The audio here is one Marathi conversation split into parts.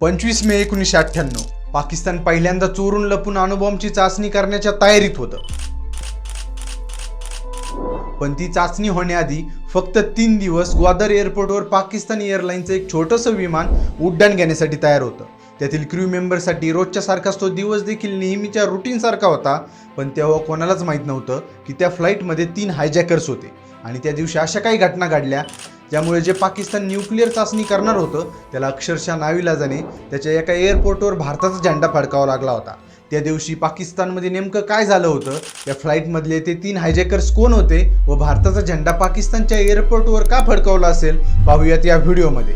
पंचवीस मे एकोणीसशे अठ्ठ्याण्णव. पाकिस्तान पहिल्यांदा चोरून लपून अणुबॉम्बची चाचणी करण्याच्या तयारीत होतं. पण ती चाचणी होण्याआधी फक्त तीन दिवस ग्वादर एअरपोर्टवर पाकिस्तान एअरलाईनचं एक छोटंसं विमान उड्डाण घेण्यासाठी तयार होतं. त्यातील क्रू मेंबरसाठी रोजच्या सारखाच तो दिवस देखील नेहमीच्या रुटीन सारखा होता पण तेव्हा कोणालाच माहीत नव्हतं की त्या फ्लाईटमध्ये तीन हायजॅकर्स होते. आणि त्या दिवशी अशा काही घटना घडल्या ज्यामुळे जे पाकिस्तान न्यूक्लिअर चाचणी करणार होतं त्याला अक्षरशः नाविलाजाने त्याच्या एका एअरपोर्टवर भारताचा झेंडा फडकावा लागला होता. त्या दिवशी पाकिस्तानमध्ये नेमकं काय झालं होतं त्या फ्लाईटमधले ते तीन हायजॅकर्स कोण होते व भारताचा झेंडा पाकिस्तानच्या एअरपोर्टवर का फडकावला असेल पाहूयात या व्हिडिओमध्ये.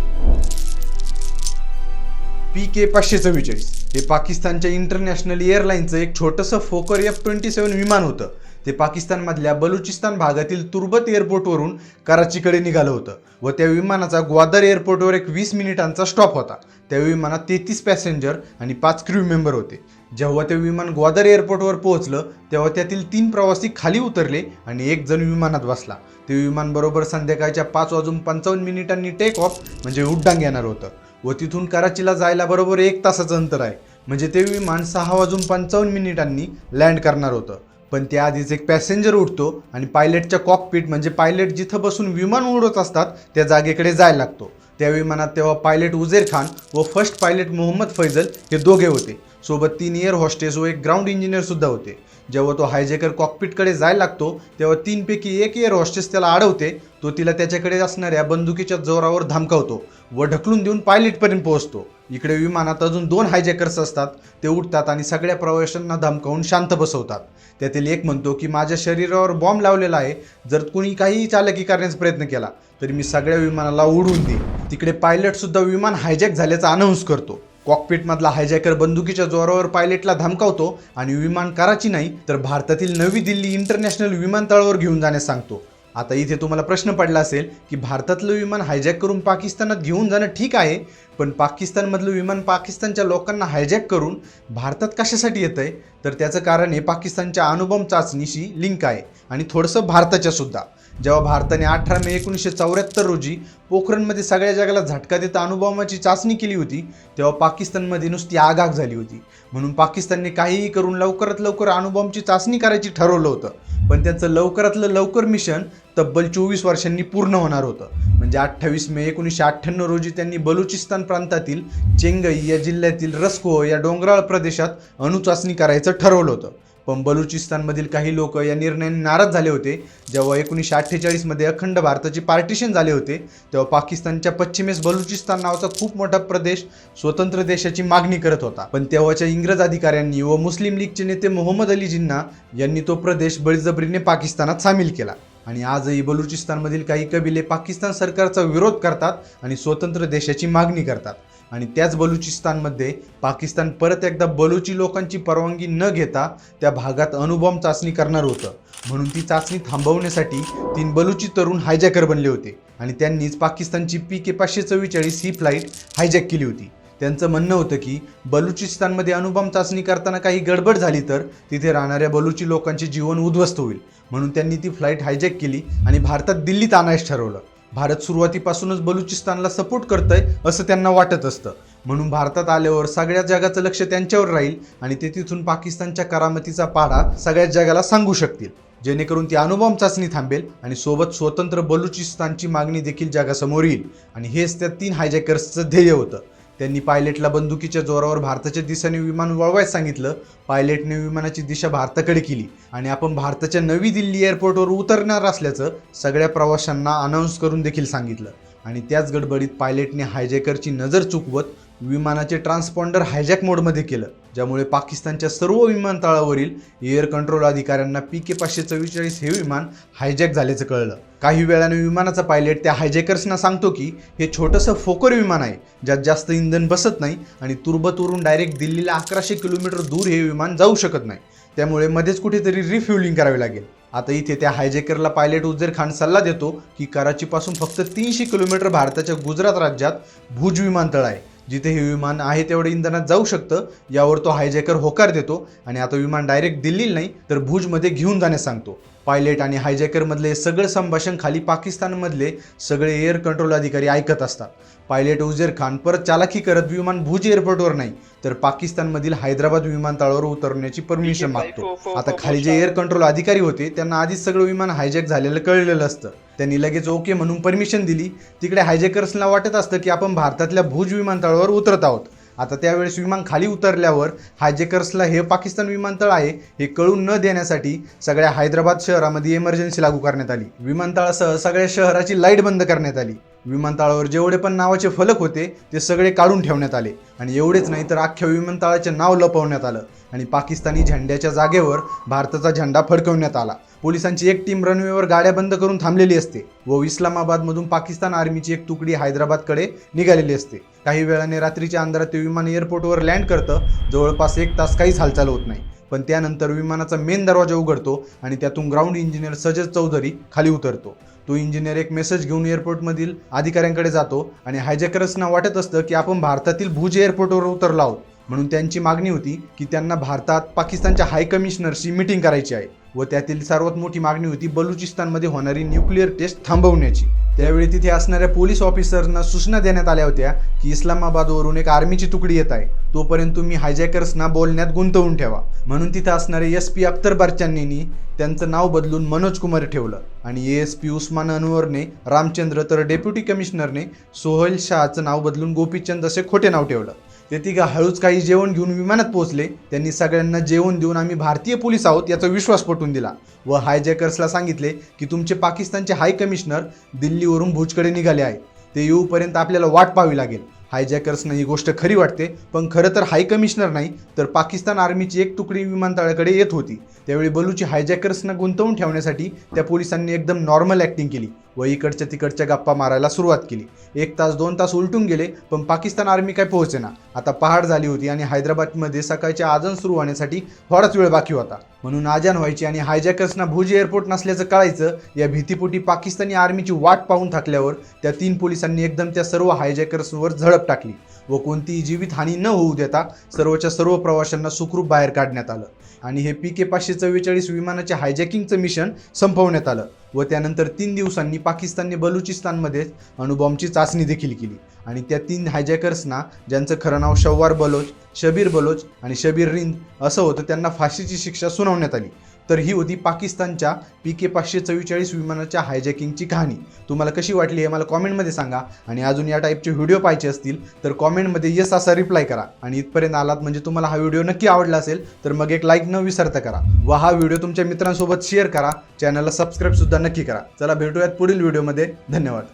पी के पाचशे चव्वेचाळीस हे पाकिस्तानच्या इंटरनॅशनल एअरलाईनचं एक छोटंसं फोकर एफ ट्वेंटी सेवन विमान होतं. ते पाकिस्तानमधल्या बलुचिस्तान भागातील तुर्बत एअरपोर्टवरून कराचीकडे निघालं होतं व त्या विमानाचा ग्वादर एअरपोर्टवर एक वीस मिनिटांचा स्टॉप होता. त्या विमानात तेहतीस पॅसेंजर आणि पाच क्रू मेंबर होते. जेव्हा ते विमान ग्वादर एअरपोर्टवर पोहोचलं तेव्हा त्यातील तीन प्रवासी खाली उतरले आणि एक जण विमानात बसला. ते विमान बरोबर संध्याकाळच्या पाच वाजून पंचावन्न मिनिटांनी टेक ऑफ म्हणजे उड्डाण घेणार होतं व तिथून कराचीला जायला बरोबर एक तासाचं अंतर आहे. म्हणजे ते विमान सहा वाजून पंचावन्न मिनिटांनी लँड करणार होतं. पण त्याआधीच एक पॅसेंजर उठतो आणि पायलटच्या कॉकपीट म्हणजे पायलट जिथं बसून विमान उडवत असतात त्या जागेकडे जायला लागतो. त्या विमानात तेव्हा पायलट उजेर खान व फर्स्ट पायलट मोहम्मद फैजल हे दोघे होते. सोबत तीन एअर हॉस्टेस व एक ग्राउंड इंजिनियर सुद्धा होते. जेव्हा तो हायजेकर कॉकपीटकडे जायला लागतो तेव्हा तीनपैकी एक एअर हॉस्टेस त्याला अडवते. तो तिला त्याच्याकडे असणाऱ्या बंदुकीच्या जोरावर धमकावतो व ढकलून देऊन पायलटपर्यंत पोहोचतो. इकडे विमानात अजून दोन हायजॅकर्स असतात ते उठतात आणि सगळ्या प्रवाशांना धमकावून शांत बसवतात. त्यातील एक म्हणतो की माझ्या शरीरावर बॉम्ब लावलेला आहे. जर कुणी काहीही चालकी करण्याचा प्रयत्न केला तरी मी सगळ्या विमानाला उडवून देईन. तिकडे पायलटसुद्धा विमान हायजॅक झाल्याचा अनाऊन्स करतो. कॉकपीटमधला हायजॅकर बंदुकीच्या जोरावर पायलटला धमकावतो आणि विमान कराची नाही तर भारतातील नवी दिल्ली इंटरनॅशनल विमानतळावर घेऊन जाण्यास सांगतो. आता इथे तुम्हाला प्रश्न पडला असेल की भारतातलं विमान हायजॅक करून पाकिस्तानात घेऊन जाणं ठीक आहे पण पाकिस्तानमधलं विमान पाकिस्तानच्या लोकांना हायजॅक करून भारतात कशासाठी येतं आहे तर त्याचं कारण हे पाकिस्तानच्या अणुबॉम्ब चाचणीशी लिंक आहे आणि थोडंसं भारताच्या सुद्धा. जेव्हा भारताने अठरा मे एकोणीसशे चौऱ्याहत्तर रोजी पोखरणमध्ये सगळ्या जगाला झटका देत अणुबॉम्बाची चाचणी केली होती तेव्हा पाकिस्तानमध्ये नुसती आगाग झाली होती. म्हणून पाकिस्तानने काहीही करून लवकरात लवकर अणुबॉम्बची चाचणी करायची ठरवलं होतं. पण त्यांचं लवकरातलं लवकर मिशन तब्बल चोवीस वर्षांनी पूर्ण होणार होतं. म्हणजे अठ्ठावीस मे एकोणीसशे अठ्ठ्याण्णव रोजी त्यांनी बलुचिस्तान प्रांतातील चेंगई या जिल्ह्यातील रस्को या डोंगराळ प्रदेशात अणुचाचणी करायचं ठरवलं होतं. पण बलुचिस्तानमधील काही लोक या निर्णयाने नाराज झाले होते. जेव्हा एकोणीसशे अठ्ठेचाळीसमध्ये अखंड भारताचे पार्टिशन झाले होते तेव्हा पाकिस्तानच्या पश्चिमेस बलुचिस्तान नावाचा खूप मोठा प्रदेश स्वतंत्र देशाची मागणी करत होता. पण तेव्हाच्या इंग्रज अधिकाऱ्यांनी व मुस्लिम लीगचे नेते मोहम्मद अली जिन्ना यांनी तो प्रदेश बळजबरीने पाकिस्तानात सामील केला. आणि आजही बलुचिस्तानमधील काही कबिले पाकिस्तान सरकारचा विरोध करतात आणि स्वतंत्र देशाची मागणी करतात. आणि त्याच बलुचिस्तानमध्ये पाकिस्तान परत एकदा बलुची लोकांची परवानगी न घेता त्या भागात अणुबॉम्ब चाचणी करणार होतं. म्हणून ती चाचणी थांबवण्यासाठी तीन बलुची तरुण हायजॅकर बनले होते आणि त्यांनीच पाकिस्तानची पी के पाचशे चव्वेचाळीस ही फ्लाईट हायजॅक केली होती. त्यांचं म्हणणं होतं की बलुचिस्तानमध्ये अणुबॉम्ब चाचणी करताना काही गडबड झाली तर तिथे राहणाऱ्या बलुची लोकांचे जीवन उद्ध्वस्त होईल. म्हणून त्यांनी ती फ्लाईट हायजॅक केली आणि भारतात दिल्लीत आणायच ठरवलं. भारत सुरुवातीपासूनच बलुचिस्तानला सपोर्ट करतंय असं त्यांना वाटत असतं. म्हणून भारतात आल्यावर सगळ्या जगाचं लक्ष त्यांच्यावर राहील आणि ते तिथून पाकिस्तानच्या करामतीचा पाढा सगळ्याच जगाला सांगू शकतील. जेणेकरून ती अणुबॉम्ब चाचणी थांबेल आणि सोबत स्वतंत्र बलुचिस्तानची मागणी देखील जगासमोर येईल. आणि हेच त्या तीन हायजॅकर्सचं ध्येय होतं. त्यांनी पायलटला बंदुकीच्या जोरावर भारताच्या दिशेने विमान वळवायला सांगितलं. पायलटने विमानाची दिशा भारताकडे केली आणि आपण भारताच्या नवी दिल्ली एअरपोर्टवर उतरणार असल्याचं सगळ्या प्रवाशांना अनाऊन्स करून देखील सांगितलं. आणि त्याच गडबडीत पायलटने हायजेकरची नजर चुकवत विमानाचे ट्रान्सपॉन्डर हायजॅक मोडमध्ये केलं ज्यामुळे पाकिस्तानच्या सर्व विमानतळावरील एअर कंट्रोल अधिकाऱ्यांना पी के पाचशे चव्वेचाळीस हे विमान हायजॅक झाल्याचं कळलं. काही वेळाने विमानाचा पायलट त्या हायजॅकर्सना सांगतो की हे छोटंसं फोकर विमान आहे ज्यात जास्त इंधन बसत नाही आणि तुर्बतवरून डायरेक्ट दिल्लीला अकराशे किलोमीटर दूर हे विमान जाऊ शकत नाही. त्यामुळे मध्येच कुठेतरी रिफ्युलिंग करावी लागेल. आता इथे त्या हायजेकरला पायलट उजेर खान सल्ला देतो की कराचीपासून फक्त तीनशे किलोमीटर भारताच्या गुजरात राज्यात भुज विमानतळ आहे. जिथे हे विमान आहे तेवढं इंधनात जाऊ शकतं. यावर तो हायजॅकर होकार देतो आणि आता विमान डायरेक्ट दिल्लीला नाही तर भुजमध्ये घेऊन जाण्यास सांगतो. पायलट आणि हायजॅकरमधले सगळं संभाषण खाली पाकिस्तानमधले सगळे एअर कंट्रोल अधिकारी ऐकत असतात. पायलट उजेर खान परत चालाकी करत विमान भुज एअरपोर्टवर नाही तर पाकिस्तानमधील हैदराबाद विमानतळावर उतरण्याची परमिशन मागतो. आता खाली जे एअर कंट्रोल अधिकारी होते त्यांना आधीच सगळं विमान हायजॅक झालेलं कळलेलं असतं. त्यांनी लगेच ओके म्हणून परमिशन दिली. तिकडे हायजॅकर्सला वाटत असतं की आपण भारतातल्या भुज विमानतळावर उतरत आहोत. आता त्यावेळेस विमान खाली उतरल्यावर हायजेकर्सला हे पाकिस्तान विमानतळ आहे हे कळून न देण्यासाठी सगळ्या हैदराबाद शहरामध्ये इमर्जन्सी लागू करण्यात आली. विमानतळासह सगळ्या शहराची लाइट बंद करण्यात आली. विमानतळावर जेवढे पण नावाचे फलक होते ते सगळे काढून ठेवण्यात आले. आणि एवढेच नाही तर अख्ख्या विमानतळाचे नाव लपवण्यात आलं. आणि पाकिस्तानी झेंड्याच्या जागेवर भारताचा झेंडा फडकवण्यात आला. पोलिसांची एक टीम रनवेवर गाड्या बंद करून थांबलेली असते व इस्लामाबादमधून पाकिस्तान आर्मीची एक तुकडी हैदराबादकडे निघालेली असते. काही वेळाने रात्रीच्या अंधारात ते विमान एअरपोर्टवर लँड करतं. जवळपास एक तास काहीच हालचाल होत नाही. पण त्यानंतर विमानाचा मेन दरवाजा उघडतो आणि त्यातून ग्राउंड इंजिनियर सजज चौधरी खाली उतरतो. तो इंजिनियर एक मेसेज घेऊन एअरपोर्टमधील अधिकाऱ्यांकडे जातो आणि हायजॅकर्सना वाटत असतं की आपण भारतातील भुज एअरपोर्टवर उतरलो आहोत. म्हणून त्यांची मागणी होती की त्यांना भारतात पाकिस्तानच्या हाय कमिशनरशी मिटिंग करायची आहे व त्यातील सर्वात मोठी मागणी होती बलुचिस्तानमध्ये होणारी न्यूक्लिअर टेस्ट थांबवण्याची. त्यावेळी तिथे असणाऱ्या पोलीस ऑफिसरना सूचना देण्यात आल्या होत्या की इस्लामाबादवरून एक आर्मीची तुकडी येत आहे. तोपर्यंत तुम्ही हायजॅकर्सना बोलण्यात गुंतवून ठेवा. म्हणून तिथे असणारे एस पी अख्तर बारचांनी त्यांचं नाव बदलून मनोज कुमार ठेवलं आणि ए एस पी उस्मान अनवरने रामचंद्र तर डेप्युटी कमिशनरने सोहेल शहाचं नाव बदलून गोपीचंद असे खोटे नाव ठेवलं. ते तिघा हळूच काही जेवण घेऊन विमानात पोहोचले. त्यांनी सगळ्यांना जेवण देऊन आम्ही भारतीय पोलीस आहोत याचा विश्वास पटवून दिला व हायजॅकर्सला सांगितले की तुमचे पाकिस्तानचे हाय कमिशनर दिल्लीवरून भुजकडे निघाले आहे. ते येऊपर्यंत आपल्याला वाट पाहावी लागेल. हायजॅकर्सना ही गोष्ट खरी वाटते पण खरं तर हाय कमिशनर नाही तर पाकिस्तान आर्मीची एक तुकडी विमानतळाकडे येत होती. त्यावेळी बलूची हायजॅकर्सना गुंतवून ठेवण्यासाठी त्या पोलिसांनी एकदम नॉर्मल ॲक्टिंग केली. व इकडच्या तिकडच्या गप्पा मारायला सुरुवात केली. एक तास दोन तास उलटून गेले पण पाकिस्तान आर्मी काय पोहोचेना. आता पहाड झाली होती आणि हैदराबादमध्ये सकाळच्या आजन सुरू होण्यासाठी थोडाच वेळ बाकी होता. म्हणून आजान व्हायची आणि हायजॅकर्सना भुज एअरपोर्ट नसल्याचं कळायचं या भीतीपोटी पाकिस्तानी आर्मीची वाट पाहून थकल्यावर त्या तीन पोलिसांनी एकदम त्या सर्व हायजॅकर्सवर झडप टाकली व कोणतीही जीवितहानी न होऊ देता सर्वच्या सर्व प्रवाशांना सुखरूप बाहेर काढण्यात आलं. आणि हे पी के पाचशे चव्वेचाळीस विमानाच्या हायजॅकिंगचं मिशन संपवण्यात आलं. व त्यानंतर तीन दिवसांनी पाकिस्तानने बलुचिस्तानमध्ये अणुबॉम्बची चाचणी देखील केली. आणि त्या तीन हायजॅकर्सना ज्यांचं खरं नाव शव्वार बलोच शबीर बलोच आणि शबीर रिंद असं होतं त्यांना फाशीची शिक्षा सुनावण्यात आली. तर ही होती पाकिस्तानच्या पी के पाचशे चव्वेचाळीस विमानाच्या हायजॅकिंगची कहाणी. तुम्हाला कशी वाटली हे मला कॉमेंटमध्ये सांगा. आणि अजून या टाईपचे व्हिडिओ पाहिजे असतील तर कॉमेंटमध्ये येस असा रिप्लाय करा. आणि इथपर्यंत आलात म्हणजे तुम्हाला हा व्हिडिओ नक्की आवडला असेल तर मग एक लाईक न विसरता करा. व हा व्हिडिओ तुमच्या मित्रांसोबत शेअर करा. चॅनलला सबस्क्राईबसुद्धा नक्की करा. चला भेटूयात पुढील व्हिडिओमध्ये धन्यवाद.